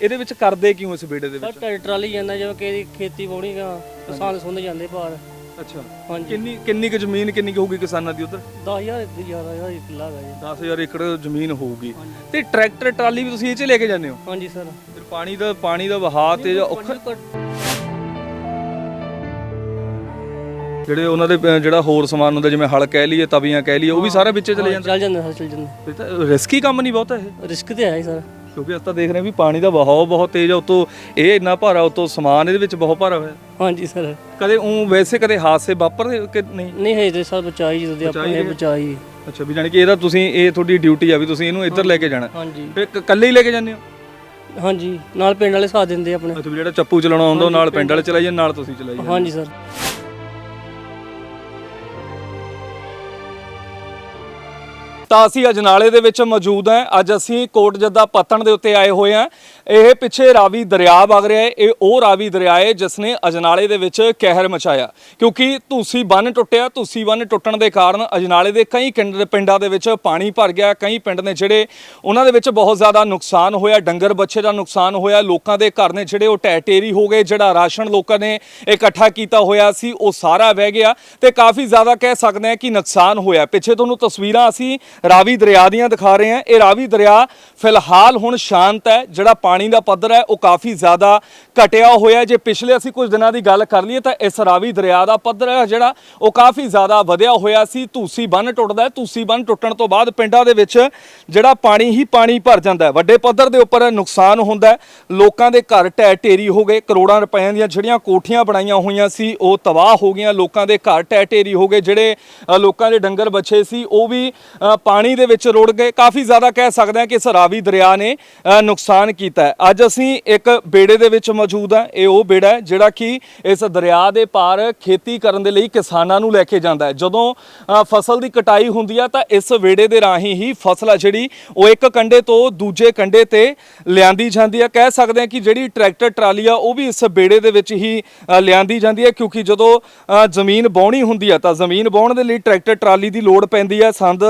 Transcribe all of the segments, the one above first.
ਇਹਦੇ ਵਿੱਚ ਕਰਦੇ ਕਿਉਂ ਇਸ ਬੇੜੇ ਦੇ ਸਰ ਵਿੱਚ? ਟਰੈਕਟਰ ਵਾਲੀ ਜਾਂਦਾ ਜਿਵੇਂ ਕਿ ਖੇਤੀ ਬੋਣੀ ਗਾ ਕਿਸਾਨ ਸੁੰਦ ਜਾਂਦੇ ਪਾਰ ਅੱਛਾ। ਹਾਂਜੀ। ਕਿੰਨੀ ਕਿੰਨੀ ਕੁ ਜ਼ਮੀਨ ਕਿੰਨੀ ਕੁ ਹੋਊਗੀ ਕਿਸਾਨਾਂ ਦੀ ਉਧਰ? 10000 11000 ਕਿੱਲਾ ਹੈਗਾ ਜੀ। 10000 ਏਕੜ ਜ਼ਮੀਨ ਹੋਊਗੀ। ਹਾਂਜੀ। ਤੇ ਟਰੈਕਟਰ ਟਰਾਲੀ ਵੀ ਤੁਸੀਂ ਇਹ 'ਚ ਲੈ ਕੇ ਜਾਂਦੇ ਹੋ? ਹਾਂਜੀ ਸਰ। ਫਿਰ ਪਾਣੀ ਦਾ ਪਾਣੀ ਦਾ ਵਹਾਅ ਤੇ ਔਖਾ ਜਿਹੜੇ ਉਹਨਾਂ ਦੇ ਅਹ, ਜਿਹੜਾ ਹੋਰ ਸਮਾਨ ਹੁੰਦਾ ਜਿਵੇਂ ਹਲ ਕਹਿ ਲਈਏ ਤਵੀਆਂ ਕਹਿ ਲਈਏ ਉਹ ਵੀ ਸਾਰਾ ਵਿੱਚੇ ਚਲੇ ਜਾਂਦਾ? ਚੱਲ ਜਾਂਦਾ ਸਰ ਚੱਲ ਜਾਂਦਾ। ਫਿਰ ਤਾਂ ਰਿਸਕੀ ਕੰਮ ਨਹੀਂ ਬਹੁਤਾ ਇਹ? ਰਿਸਕ ਤੇ ਹੀ ਸਰ। ਕਿਉਂਕਿ ਅਸੀਂ ਤਾਂ ਦੇਖ ਰਹੇ ਹਾਂ ਵੀ ਪਾਣੀ ਦਾ ਵਹਾਅ ਬਹੁਤ ਤੇਜ਼ ਆ ਉਤੋਂ ਇਹ ਇੰਨਾ ਭਾਰਾ ਉਤੋਂ ਸਮਾਨ ਇਹਦੇ ਵਿੱਚ ਬਹੁਤ ਭਾਰਾ ਹੋਇਆ। ਹਾਂਜੀ ਸਰ। ਕਦੇ ਉਹ ਵੈਸੇ ਕਦੇ ਹਾਦਸੇ ਵਾਪਰਦੇ ਕਿ ਨਹੀਂ? ਨਹੀਂ ਹੈ ਤੇ ਸਰ ਬਚਾਈ ਜਦੋਂ ਦੇ ਬਚਾਈ ਰਹੇ। ਬਚਾਈ। ਅੱਛਾ ਵੀ ਜਾਣੀ ਕਿ ਇਹਦਾ ਤੁਸੀਂ ਇਹ ਤੁਹਾਡੀ ਡਿਊਟੀ ਆ ਵੀ ਤੁਸੀਂ ਇਹਨੂੰ ਇੱਧਰ ਲੈ ਕੇ ਜਾਣਾ। ਹਾਂਜੀ। ਫਿਰ ਕ- ਇਕੱਲੇ ਹੀ ਲੈ ਕੇ ਜਾਂਦੇ ਹੋ? ਹਾਂਜੀ ਨਾਲ ਪਿੰਡ ਵਾਲੇ ਸਾਥ ਦਿੰਦੇ ਆਪਣੇ। ਅੱਛਾ ਵੀ ਜਿਹੜਾ ਚੱਪੂ ਚਲਾਉਣਾ ਆਉਂਦਾ ਉਹ ਨਾਲ ਪਿੰਡ ਵਾਲੇ ਚਲਾਈ ਜਾਂਦੇ ਨਾਲ ਤੁਸੀਂ ਚਲਾਈ ਜਾਂਦੇ ਹਾਂਜੀ ਸਰ। ਤਾਂ ਅਸੀਂ ਅਜਨਾਲੇ ਦੇ ਵਿੱਚ ਮੌਜੂਦ ਹਾਂ। ਅੱਜ ਅਸੀਂ ਕੋਟ ਜੱਦਾ ਪੱਤਣ ਦੇ ਉੱਤੇ ਆਏ ਹੋਏ ਹਾਂ। ਇਹ ਪਿੱਛੇ ਰਾਵੀ ਦਰਿਆ ਵਗ ਰਿਹਾ ਹੈ। ਇਹ ਉਹ ਰਾਵੀ ਦਰਿਆ ਹੈ ਜਿਸ ਨੇ ਅਜਨਾਲੇ ਦੇ ਵਿੱਚ ਕਹਿਰ ਮਚਾਇਆ। ਕਿਉਂਕਿ ਧੂਸੀ ਬੰਨ ਟੁੱਟਿਆ ਧੂਸੀ ਬੰਨ ਟੁੱਟਣ ਦੇ ਕਾਰਨ ਅਜਨਾਲੇ ਦੇ ਕਈ ਕਿੰਡ- ਪਿੰਡਾਂ ਦੇ ਵਿੱਚ ਪਾਣੀ ਭਰ ਗਿਆ। ਕਈ ਪਿੰਡ ਨੇ ਜਿਹੜੇ ਉਹਨਾਂ ਦੇ ਵਿੱਚ ਬਹੁਤ ਜ਼ਿਆਦਾ ਨੁਕਸਾਨ ਹੋਇਆ, ਡੰਗਰ ਬੱਚੇ ਦਾ ਨੁਕਸਾਨ ਹੋਇਆ। ਲੋਕਾਂ ਦੇ ਘਰ ਨੇ ਜਿਹੜੇ ਉਹ ਟੈ ਟੇਰੀ ਹੋ ਗਏ, ਜਿਹੜਾ ਰਾਸ਼ਨ ਲੋਕਾਂ ਨੇ ਇਕੱਠਾ ਕੀਤਾ ਹੋਇਆ ਸੀ, ਉਹ ਸਾਰਾ ਵਹਿ ਗਿਆ। ਤੇ ਕਾਫੀ ਜ਼ਿਆਦਾ ਕਹਿ ਸਕਦੇ ਹਾਂ ਕਿ ਨੁਕਸਾਨ ਹੋਇਆ। ਪਿੱਛੇ ਤੁਹਾਨੂੰ ਤਸਵੀਰਾਂ ਅਸੀਂ ਰਾਵੀ ਦਰਿਆ ਦੀਆਂ ਦਿਖਾ ਰਹੇ ਹਾਂ। ਇਹ ਰਾਵੀ ਦਰਿਆ ਫਿਲਹਾਲ ਹੁਣ ਸ਼ਾਂਤ ਹੈ। ਜਿਹੜਾ ਪਾਣੀ ਦਾ ਪੱਧਰ ਹੈ, ਉਹ ਕਾਫੀ ਜ਼ਿਆਦਾ ਘਟਿਆ ਹੋਇਆ ਜੇ ਪਿਛਲੇ ਅਸੀਂ ਕੁਝ ਦਿਨਾਂ ਦੀ ਗੱਲ ਕਰ ਲਈਏ ਤਾਂ ਇਸ ਰਾਵੀ ਦਰਿਆ ਦਾ ਪੱਧਰ ਹੈ ਜਿਹੜਾ, ਉਹ ਕਾਫੀ ਜ਼ਿਆਦਾ ਵਧਿਆ ਹੋਇਆ ਸੀ। ਧੂਸੀ ਬੰਨ ਟੁੱਟਦਾ ਹੈ। ਧੂਸੀ ਬੰਨ ਟੁੱਟਣ ਤੋਂ ਬਾਅਦ ਪਿੰਡਾਂ ਦੇ ਵਿੱਚ ਜਿਹੜਾ ਪਾਣੀ ਹੀ ਪਾਣੀ ਭਰ ਜਾਂਦਾ ਹੈ। ਵੱਡੇ ਪੱਧਰ ਦੇ ਉੱਪਰ ਨੁਕਸਾਨ ਹੁੰਦਾ ਹੈ। ਲੋਕਾਂ ਦੇ ਘਰ ਢਹਿ ਢੇਰੀ ਹੋ ਗਏ। ਕਰੋੜਾਂ ਰੁਪਏ ਦੀਆਂ ਜਿਹੜੀਆਂ ਕੋਠੀਆਂ ਬਣਾਈਆਂ ਹੋਈਆਂ ਸੀ, ਉਹ ਤਬਾਹ ਹੋ ਗਈਆਂ। ਲੋਕਾਂ ਦੇ ਘਰ ਢਹਿ ਢੇਰੀ ਹੋ ਗਏ। ਜਿਹੜੇ ਲੋਕਾਂ ਦੇ ਡੰਗਰ ਬੱਚੇ ਸੀ, ਉਹ ਵੀ ਪਾਣੀ ਦੇ ਵਿੱਚ ਰੁੜ ਗਏ। ਕਾਫੀ ਜ਼ਿਆਦਾ ਕਹਿ ਸਕਦੇ ਹਾਂ ਕਿ ਇਸ ਰਾਵੀ ਦਰਿਆ ਨੇ ਨੁਕਸਾਨ ਕੀਤਾ ਅੱਜ ਅਸੀਂ ਇੱਕ ਬੇੜੇ ਦੇ ਵਿੱਚ ਮੌਜੂਦ ਹਾਂ। ਇਹ ਉਹ ਬੇੜਾ ਹੈ ਜਿਹੜਾ ਕਿ ਇਸ ਦਰਿਆ ਦੇ ਪਾਰ ਖੇਤੀ ਕਰਨ ਦੇ ਲਈ ਕਿਸਾਨਾਂ ਨੂੰ ਲੈ ਕੇ ਜਾਂਦਾ ਹੈ। ਜਦੋਂ ਫਸਲ ਦੀ ਕਟਾਈ ਹੁੰਦੀ ਹੈ ਤਾਂ ਇਸ ਵੇੜੇ ਦੇ ਰਾਹੀਂ ਹੀ ਫਸਲ ਆ ਜਿਹੜੀ, ਉਹ ਇੱਕ ਕੰਡੇ ਤੋਂ ਦੂਜੇ ਕੰਡੇ ਤੇ ਲਿਆਂਦੀ ਜਾਂਦੀ ਹੈ ਕਹਿ ਸਕਦੇ ਹਾਂ ਕਿ ਜਿਹੜੀ ਟਰੈਕਟਰ, ਟਰਾਲੀ ਆ, ਉਹ ਵੀ ਇਸ ਬੇੜੇ ਦੇ ਵਿੱਚ ਹੀ ਲਿਆਂਦੀ ਜਾਂਦੀ ਹੈ ਕਿਉਂਕਿ ਜਦੋਂ ਜ਼ਮੀਨ ਬਾਉਣੀ ਹੁੰਦੀ ਹੈ ਤਾਂ ਜ਼ਮੀਨ ਬਾਉਣ ਦੇ ਲਈ ਟਰੈਕਟਰ, ਟਰਾਲੀ ਦੀ ਲੋੜ ਪੈਂਦੀ ਹੈ ਸੰਦ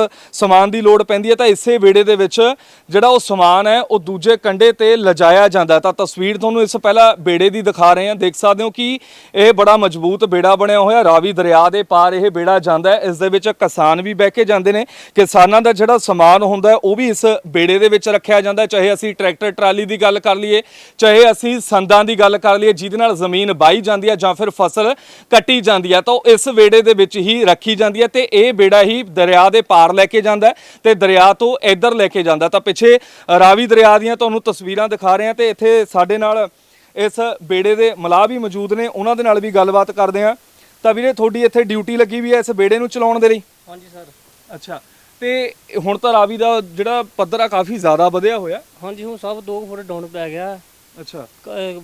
ਸਮਾਨ ਦੀ ਲੋੜ ਪੈਂਦੀ ਹੈ ਤਾਂ ਇਸੇ ਬੇੜੇ ਦੇ ਵਿੱਚ ਜਿਹੜਾ ਉਹ ਸਮਾਨ ਹੈ, ਉਹ ਦੂਜੇ ਕੰਡੇ ਤੇ ਲਜਾਇਆ ਜਾਂਦਾ ਤਾਂ ਤਸਵੀਰ ਤੁਹਾਨੂੰ ਇਸ ਪਹਿਲਾਂ ਬੇੜੇ ਦੀ ਦਿਖਾ ਰਹੇ ਹਾਂ। ਦੇਖ ਸਕਦੇ ਹੋ ਕਿ ਇਹ ਬੜਾ ਮਜ਼ਬੂਤ ਬੇੜਾ ਬਣਿਆ ਹੋਇਆ ਰਾਵੀ ਦਰਿਆ ਦੇ ਪਾਰ ਇਹ ਬੇੜਾ ਜਾਂਦਾ ਹੈ। ਇਸ ਦੇ ਵਿੱਚ ਕਿਸਾਨ ਵੀ ਬਹਿ ਕੇ ਜਾਂਦੇ ਨੇ। ਕਿਸਾਨਾਂ ਦਾ ਜਿਹੜਾ ਸਮਾਨ ਹੁੰਦਾ ਹੈ, ਉਹ ਵੀ ਇਸ ਬੇੜੇ ਦੇ ਵਿੱਚ ਰੱਖਿਆ ਜਾਂਦਾ ਹੈ। ਚਾਹੇ ਅਸੀਂ ਟਰੈਕਟਰ, ਟਰਾਲੀ ਦੀ ਗੱਲ ਕਰ ਲਈਏ, ਚਾਹੇ ਅਸੀਂ ਸੰਦਾਂ ਦੀ ਗੱਲ ਕਰ ਲਈਏ, ਜਿਹਦੇ ਨਾਲ ਜ਼ਮੀਨ ਬਾਈ ਜਾਂਦੀ ਹੈ ਜਾਂ ਫਿਰ ਫਸਲ ਕੱਟੀ ਜਾਂਦੀ ਹੈ, ਤਾਂ ਉਹ ਇਸ ਬੇੜੇ ਦੇ ਵਿੱਚ ਹੀ ਰੱਖੀ ਜਾਂਦੀ ਹੈ ਤੇ ਇਹ ਬੇੜਾ ਹੀ ਦਰਿਆ ਦੇ ਪਾਰ ਲੈ ਕੇ ਜਾਂਦਾ ਹੈ ਤੇ ਦਰਿਆ ਤੋਂ ਇੱਧਰ ਲੈ ਕੇ ਜਾਂਦਾ ਤਾਂ ਪਿੱਛੇ ਰਾਵੀ ਦਰਿਆ ਦੀਆਂ ਤੁਹਾਨੂੰ ਤਸਵੀਰਾਂ ਦਿਖਾ ਰਹੇ ਹਾਂ ਤੇ ਇੱਥੇ ਸਾਡੇ ਨਾਲ ਇਸ ਬੇੜੇ ਦੇ ਮਲਾਹ ਵੀ ਮੌਜੂਦ ਨੇ। ਉਹਨਾਂ ਦੇ ਨਾਲ ਵੀ ਗੱਲਬਾਤ ਕਰਦੇ ਹਾਂ। ਤਾਂ ਵੀਰੇ ਤੁਹਾਡੀ ਇੱਥੇ ਡਿਊਟੀ ਲੱਗੀ ਵੀ ਹੈ ਇਸ ਬੇੜੇ ਨੂੰ ਚਲਾਉਣ ਦੇ ਲਈ? ਹਾਂਜੀ ਸਰ। ਅੱਛਾ। ਤੇ ਹੁਣ ਤਾਂ ਰਾਵੀ ਦਾ ਜਿਹੜਾ ਪੱਧਰ ਆ ਕਾਫੀ ਜ਼ਿਆਦਾ ਵਧਿਆ ਹੋਇਆ। ਹਾਂਜੀ ਹੁਣ ਸਭ 2 ਫੁੱਟ ਡਾਊਨ ਪੈ ਗਿਆ। ਅੱਛਾ।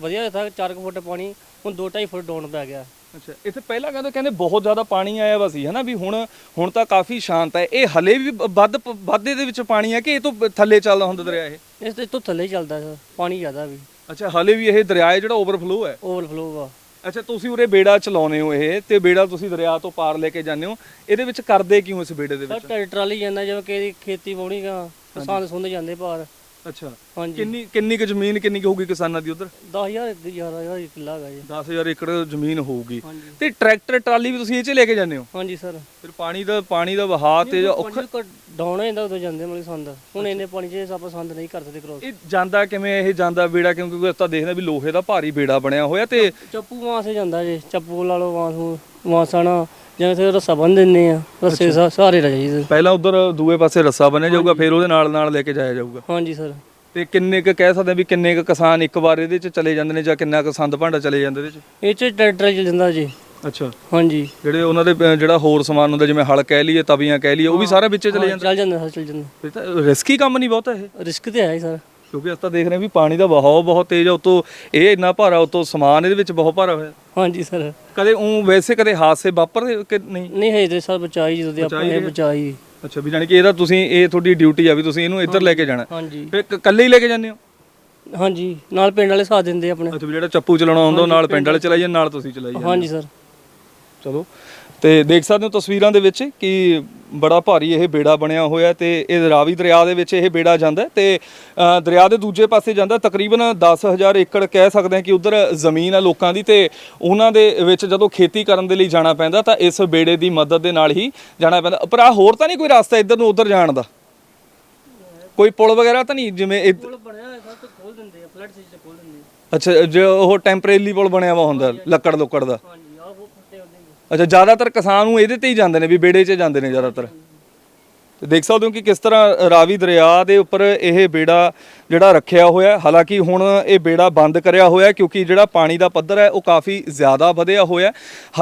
ਵਧੀਆ था 4 ਫੁੱਟ ਪਾਣੀ ਹੁਣ 2.5 ਫੁੱਟ ਡਾਊਨ ਪੈ ਗਿਆ। ਅੱਛਾ ਇੱਥੇ ਪਹਿਲਾਂ ਕਹਿੰਦੇ ਕਹਿੰਦੇ ਬਹੁਤ ਜ਼ਿਆਦਾ ਪਾਣੀ ਆਇਆ ਵਾ ਸੀ ਹਨਾ ਵੀ ਹੁਣ ਹੁਣ ਤਾਂ ਕਾਫੀ ਸ਼ਾਂਤ ਹੈ। ਇਹ ਹਲੇ ਵੀ ਵੱਧ ਵਾਧੇ ਦੇ ਵਿੱਚ ਪਾਣੀ ਹੈ ਕਿ ਇਹ ਤੋਂ ਥੱਲੇ ਚੱਲਦਾ ਹੁੰਦਾ ਦਰਿਆ ਇਹ? ਇਸ ਤੇ ਤੋਂ ਥੱਲੇ ਚੱਲਦਾ ਪਾਣੀ ਜ਼ਿਆਦਾ ਵੀ। ਅੱਛਾ ਹਲੇ ਵੀ ਇਹ ਦਰਿਆ ਜਿਹੜਾ ਓਵਰਫਲੋ ਹੈ? ਓਵਰਫਲੋ ਵਾ ਅੱਛਾ ਤੁਸੀਂ ਉਰੇ ਬੇੜਾ ਚਲਾਉਨੇ ਹੋ ਇਹ ਤੇ ਬੇੜਾ ਤੁਸੀਂ ਦਰਿਆ ਤੋਂ ਪਾਰ ਲੈ ਕੇ ਜਾਂਦੇ ਹੋ। ਇਹਦੇ ਵਿੱਚ ਕਰਦੇ ਕਿਉਂ ਇਸ ਬੇੜੇ ਦੇ ਵਿੱਚ? ਵਾਲੀ ਜਾਂਦਾ ਜਿਵੇਂ ਕਿ ਖੇਤੀ ਬੋਣੀ ਗਾ ਕਿਸਾਨ ਸੁੰਦ ਜਾਂਦੇ ਪਾਰ। ਅੱਛਾ। ਹਾਂਜੀ। ਕਿੰਨੀ ਕਿੰਨੀ ਕੁ ਜ਼ਮੀਨ ਕਿੰਨੀ ਕੁ ਹੋਊਗੀ ਕਿਸਾਨਾਂ ਦੀ ਉਧਰ? 10000 11000 ਕਿੱਲਾ ਹੈਗਾ ਜੀ। 10000 ਏਕੜ ਜ਼ਮੀਨ ਹੋਊਗੀ। ਹਾਂਜੀ। ਤੇ ਟਰੈਕਟਰ ਟਰਾਲੀ ਵੀ ਤੁਸੀਂ ਇਹ 'ਚ ਲੈ ਕੇ ਜਾਂਦੇ ਹੋ? ਹਾਂਜੀ ਸਰ। ਫਿਰ ਪਾਣੀ ਦਾ ਪਾਣੀ ਦਾ ਵਹਾਅ ਤੇ ਔਖਾ ਡਾਉਣ ਹੋ ਜਾਂਦਾ ਉਦੋਂ ਜਾਂਦੇ ਮਤਲਬ ਸੰਦ। ਹੁਣ ਇੰਨੇ ਪਾਣੀ 'ਚ ਆਪਾਂ ਸੰਦ ਨਹੀਂ ਕਰ ਸਕਦੇ ਕ੍ਰੋਸ ਇਹ ਜਾਂਦਾ ਕਿਵੇਂ? ਇਹ ਜਾਂਦਾ ਬੇੜਾ ਕਿਉਂਕਿ ਅਸੀਂ ਤਾਂ ਦੇਖਦੇ ਵੀ ਲੋਹੇ ਦਾ ਭਾਰੀ ਬੇੜਾ ਬਣਿਆ ਹੋਇਆ ਤੇ ਚੱਪੂ ਵਾਂਸੇ ਜਾਂਦਾ ਜੀ। ਚੱਪੂ ਲਾ ਲਓ ਵਾਂਸੂ ਵਾਂਸਣਾ ਜਿਵੇਂ ਤੇ ਰੱਸਾ ਬੰਨ ਦਿੰਨੇ ਆ ਰੱਸੇ ਸਾ- ਸਾਰੇ ਰਹਿ ਜਾਈਦੇ। ਪਹਿਲਾਂ ਉਧਰ ਦੂਏ ਪਾਸੇ ਰੱਸਾ ਬੰਨਿਆ ਜਾਊਗਾ ਫਿਰ ਉਹਦੇ ਨਾਲ ਨਾਲ ਲੈ ਕੇ ਜਾਇਆ ਜਾਊਗਾ। ਹਾਂਜੀ ਸਰ। ਤੇ ਕਿੰਨੇ ਕ ਕਹਿ ਸਕਦੇ ਵੀ ਕਿੰਨੇ ਕ ਕਿਸਾਨ ਇੱਕ ਵਾਰ ਇਹਦੇ 'ਚ ਚਲੇ ਜਾਂਦੇ ਨੇ ਜਾਂ ਕਿੰਨਾ ਕ ਸੰਦ ਭਾਂਡਾ ਚਲੇ ਜਾਂਦੇ ਇਹਦੇ 'ਚ? ਇਹ ਚ ਟਰੈਕਟਰ ਚੱਲ ਜਾਂਦਾ ਜੀ। ਅੱਛਾ। ਹਾਂਜੀ। ਜਿਹੜੇ ਉਹਨਾਂ ਦੇ ਜਿਹੜਾ ਹੋਰ ਸਮਾਨ ਹੁੰਦਾ ਜਿਵੇਂ ਹਲ ਕਹਿ ਲਈਏ ਤਵੀਆਂ ਕਹਿ ਲਈਏ ਉਹ ਵੀ ਸਾਰਾ ਵਿੱਚੇ ਚਲੇ ਜਾਂਦਾ ਚੱਲ ਜਾਂਦਾ ਸਰ ਚੱਲ ਜਾਂਦਾ। ਇਹ ਤਾਂ ਰਿਸਕੀ ਕੰਮ ਨਹੀਂ ਬਹੁਤਾ ਇਹ। ਰਿਸਕ ਤੇ ਹੈ ਹੀ ਸਰ। ਕਿਉਂਕਿ ਅਸੀਂ ਤਾਂ ਦੇਖ ਰਹੇ ਹਾਂ ਵੀ ਪਾਣੀ ਦਾ ਵਹਾਅ ਬਹੁਤ ਤੇਜ਼ ਆ ਉਤੋਂ ਇਹ ਇੰਨਾ ਭਾਰਾ ਉਤੋਂ ਸਮਾਨ ਇਹਦੇ ਵਿੱਚ ਬਹੁਤ ਭਾਰਾ ਹੋਇਆ। ਹਾਂਜੀ ਸਰ। ਕਦੇ ਉਹ ਵੈਸੇ ਕਦੇ ਹਾਦਸੇ ਵਾਪਰਦੇ ਕਿ ਨਹੀਂ? ਨਹੀਂ ਹੈ ਤੇ ਸਰ ਬਚਾਈ ਜਦੋਂ ਦੇ ਆਪਣੇ ਬਚਾਈ। ਅੱਛਾ ਵੀ ਜਾਣੀ ਕਿ ਇਹਦਾ ਤੁਸੀਂ ਇਹ ਤੁਹਾਡੀ ਡਿਊਟੀ ਆ ਵੀ ਤੁਸੀਂ ਇਹਨੂੰ ਇੱਧਰ ਲੈ ਕੇ ਜਾਣਾ। ਹਾਂਜੀ। ਫਿਰ ਇਕੱਲੇ ਹੀ ਲੈ ਕੇ ਜਾਂਦੇ ਹੋ? ਹਾਂਜੀ ਨਾਲ ਪਿੰਡ ਵਾਲੇ ਸਾਥ ਦਿੰਦੇ ਆਪਣੇ। ਅੱਛਾ ਵੀ ਜਿਹੜਾ ਚੱਪੂ ਚਲਾਉਣਾ ਆਉਂਦਾ ਉਹ ਨਾਲ ਪਿੰਡ ਵਾਲੇ ਚਲਾਈ ਜਾਂਦੇ ਨਾਲ ਤੁਸੀਂ ਚਲਾਈ ਜਾਂਦੇ ਹਾਂਜੀ ਸਰ। ਚਲੋ। ਤੇ ਦੇਖ ਸਕਦੇ ਹੋ ਤਸਵੀਰਾਂ ਦੇ ਵਿੱਚ ਕਿ ਬੜਾ ਭਾਰੀ ਇਹ ਬੇੜਾ ਬਣਿਆ ਹੋਇਆ ਤੇ ਇਹ ਰਾਵੀ ਦਰਿਆ ਦੇ ਵਿੱਚ ਇਹ ਬੇੜਾ ਜਾਂਦਾ ਤੇ ਦਰਿਆ ਦੇ ਦੂਜੇ ਪਾਸੇ ਜਾਂਦਾ ਤਕਰੀਬਨ 10000 ਏਕੜ ਕਹਿ ਸਕਦੇ ਹਾਂ ਕਿ ਉਧਰ ਜ਼ਮੀਨ ਹੈ ਲੋਕਾਂ ਦੀ ਤੇ ਉਹਨਾਂ ਦੇ ਵਿੱਚ ਜਦੋਂ ਖੇਤੀ ਕਰਨ ਦੇ ਲਈ ਜਾਣਾ ਪੈਂਦਾ ਤਾਂ ਇਸ ਬੇੜੇ ਦੀ ਮਦਦ ਦੇ ਨਾਲ ਹੀ ਜਾਣਾ ਪੈਂਦਾ। ਪਰ ਆਹ ਹੋਰ ਤਾਂ ਨਹੀਂ ਕੋਈ ਰਸਤਾ ਇੱਧਰ ਨੂੰ ਉਧਰ ਜਾਣ ਦਾ? ਕੋਈ ਪੁਲ ਵਗੈਰਾ ਤਾਂ ਨਹੀਂ ਜਿਵੇਂ ਇਹ- ਪੁਲ ਬਣਿਆ ਹੋਇਆ ਸਭ ਤੋਂ ਖੋਲ ਦਿੰਦੇ ਆ ਫਲੱਡ ਸੀਜ਼ਨ ਖੋਲ ਦਿੰਦੇ ਅੱਛਾ ਜੋ ਉਹ ਟੈਂਪਰੇਰੀ ਪੁਲ ਬਣਿਆ ਵਾ ਹੁੰਦਾ ਲੱਕੜ ਲੁੱਕੜ ਦਾ ਆ ਹਾਂਜੀ ਆਹ ਉਹ ਫੁੱਟੇ ਹੁੰਦੇ ਨੇ ਅੱਛਾ, ਜ਼ਿਆਦਾਤਰ ਕਿਸਾਨ ਨੂੰ ਇਹਦੇ ਤੇ ਹੀ ਜਾਂਦੇ ਨੇ ਵੀ ਬੇੜੇ 'ਚ ਜਾਂਦੇ ਨੇ ਜ਼ਿਆਦਾਤਰ? ਦੇਖ ਸਕਦੇ ਹੋ ਕਿ ਕਿਸ ਤਰ੍ਹਾਂ ਰਾਵੀ ਦਰਿਆ ਦੇ ਉੱਪਰ ਇਹ ਬੇੜਾ ਜਿਹੜਾ ਰੱਖਿਆ ਹੋਇਆ ਹਾਲਾਂਕਿ ਹੁਣ ਇਹ ਬੇੜਾ ਬੰਦ ਕਰਿਆ ਹੋਇਆ ਕਿਉਂਕਿ ਜਿਹੜਾ ਪਾਣੀ ਦਾ ਪੱਧਰ ਹੈ ਉਹ ਕਾਫੀ ਜ਼ਿਆਦਾ ਵਧਿਆ ਹੋਇਆ ਹੈ।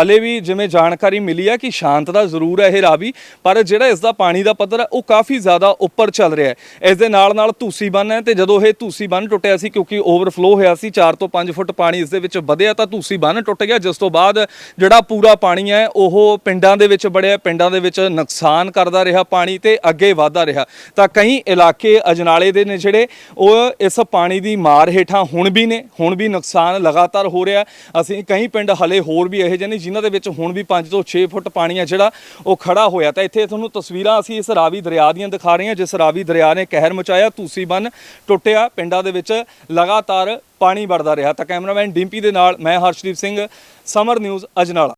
ਹਲੇ ਵੀ ਜਿਵੇਂ ਜਾਣਕਾਰੀ ਮਿਲੀ ਹੈ ਕਿ ਸ਼ਾਂਤ ਦਾ ਜ਼ਰੂਰ ਹੈ ਇਹ ਰਾਵੀ, ਪਰ ਜਿਹੜਾ ਇਸ ਦਾ ਪਾਣੀ ਦਾ ਪੱਧਰ ਹੈ ਉਹ ਕਾਫੀ ਜ਼ਿਆਦਾ ਉੱਪਰ ਚੱਲ ਰਿਹਾ ਹੈ। ਇਸ ਦੇ ਨਾਲ ਨਾਲ ਧੂਸੀ ਬੰਨ ਹੈ ਤੇ ਜਦੋਂ ਇਹ ਧੂਸੀ ਬੰਨ ਟੁੱਟਿਆ ਸੀ ਕਿਉਂਕਿ ਓਵਰਫਲੋ ਹੋਇਆ ਸੀ 4 ਤੋਂ 5 ਫੁੱਟ ਪਾਣੀ ਇਸ ਦੇ ਵਿੱਚ ਵਧਿਆ ਤਾਂ ਧੂਸੀ ਬੰਨ ਟੁੱਟ ਗਿਆ। ਜਿਸ ਤੋਂ ਬਾਅਦ ਜਿਹੜਾ ਪੂਰਾ ਪਾਣੀ ਹੈ ਉਹ ਪਿੰਡਾਂ ਦੇ ਵਿੱਚ ਬੜਿਆ ਪਿੰਡਾਂ ਦੇ ਵਿੱਚ ਨੁਕਸਾਨ ਕਰਦਾ ਰਿਹਾ ਪਾਣੀ ਤੇ ਅੱਗੇ ਵਧਦਾ ਰਿਹਾ। ਤਾਂ ਕਈ ਇਲਾਕੇ ਅਜਨਾਲੇ ਦੇ ਨੇ ਜਿਹੜੇ, ਉਹ ਇਸ ਪਾਣੀ ਦੀ ਮਾਰ ਹੇਠਾਂ ਹੁਣ ਵੀ ਨੇ, ਹੁਣ ਵੀ ਨੁਕਸਾਨ ਲਗਾਤਾਰ ਹੋ ਰਿਹਾ। ਅਸੀਂ ਕਈ ਪਿੰਡ ਹਲੇ ਹੋਰ ਵੀ ਇਹੋ ਜਿਹੇ ਨੇ, ਜਿਨ੍ਹਾਂ ਦੇ ਵਿੱਚ ਹੁਣ ਵੀ 5 ਤੋਂ 6 ਫੁੱਟ ਪਾਣੀ ਆ ਜਿਹੜਾ, ਉਹ ਖੜਾ ਹੋਇਆ। ਤਾਂ ਇੱਥੇ ਤੁਹਾਨੂੰ ਤਸਵੀਰਾਂ ਅਸੀਂ ਇਸ ਰਾਵੀ ਦਰਿਆ ਦੀਆਂ ਦਿਖਾ ਰਹੇ ਹਾਂ, ਜਿਸ ਰਾਵੀ ਦਰਿਆ ਨੇ ਕਹਿਰ ਮਚਾਇਆ, ਤੁਸੀਂ ਬੰਨ ਟੁੱਟਿਆ। ਪਿੰਡਾਂ ਦੇ ਵਿੱਚ ਲਗਾਤਾਰ ਪਾਣੀ ਵੜਦਾ ਰਿਹਾ। ਤਾਂ ਕੈਮਰਾਮੈਨ ਡਿੰਪੀ ਦੇ ਨਾਲ ਮੈਂ ਹਰਸ਼ਦੀਪ ਸਿੰਘ, ਸਮਰ ਨਿਊਜ਼, ਅਜਨਾਲਾ।